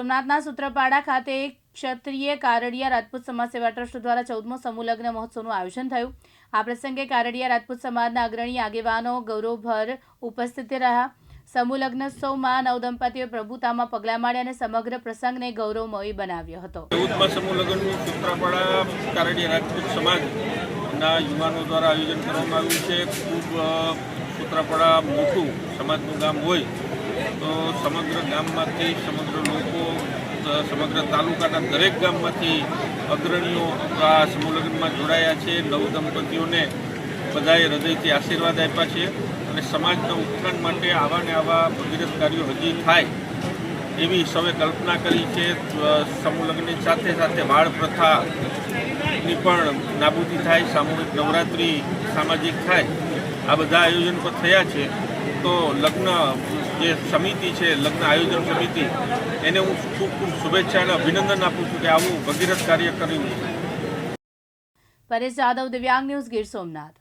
સોમનાથના સૂત્રપાડા ખાતે ક્ષત્રિય કારડિયા રાજપૂત સમાજ સેવા ટ્રસ્ટ દ્વારા ચૌદમો સમૂહ મહોત્સવનું આયોજન થયું. આ પ્રસંગે કારડિયા રાજપૂત સમાજના અગ્રણી આગેવાનો ગૌરવભર ઉપસ્થિત રહ્યા. સમૂહ લગ્નોત્સવમાં નવદંપતીઓ પ્રભુતામાં પગલાં માંડ્યા અને સમગ્ર પ્રસંગને ગૌરવમય બનાવ્યો હતો. ચૌદમા સમૂહ સૂત્રાપાડા કારડિયા રાજપૂત સમાજના યુવાનો દ્વારા આયોજન કરવામાં આવ્યું છે. ખૂબ સૂત્રાપાડા મોટું સમાજનું ગામ હોય તો સમગ્ર ગામમાંથી સમગ્ર સમગ્ર તાલુકાના દરેક ગામમાંથી અગ્રણીઓ આ સમૂહલગ્નમાં જોડાયા છે. નવ દંપતીઓને બધાએ હૃદયથી આશીર્વાદ આપ્યા છે અને સમાજના ઉત્થાન માટે આવા ને આવા ભગીરથ કાર્યો હજી થાય એવી સૌએ કલ્પના કરી છે. સમૂહલગ્નની સાથે સાથે વાળ પ્રથાની પણ નાબૂદી થાય, સામૂહિક નવરાત્રિ સામાજિક થાય. આ બધા આયોજન પણ થયા છે. તો લગ્ન જે સમિતિ છે, લગ્ન આયોજન સમિતિ, એને હું ખૂબ ખૂબ શુભેચ્છા અને અભિનંદન આપું છું કે આવું ભગીરથ કાર્ય કર્યું છે. પરેશ જાદવ દિવ્યાંગ ન્યૂઝ ગીર સોમનાથ.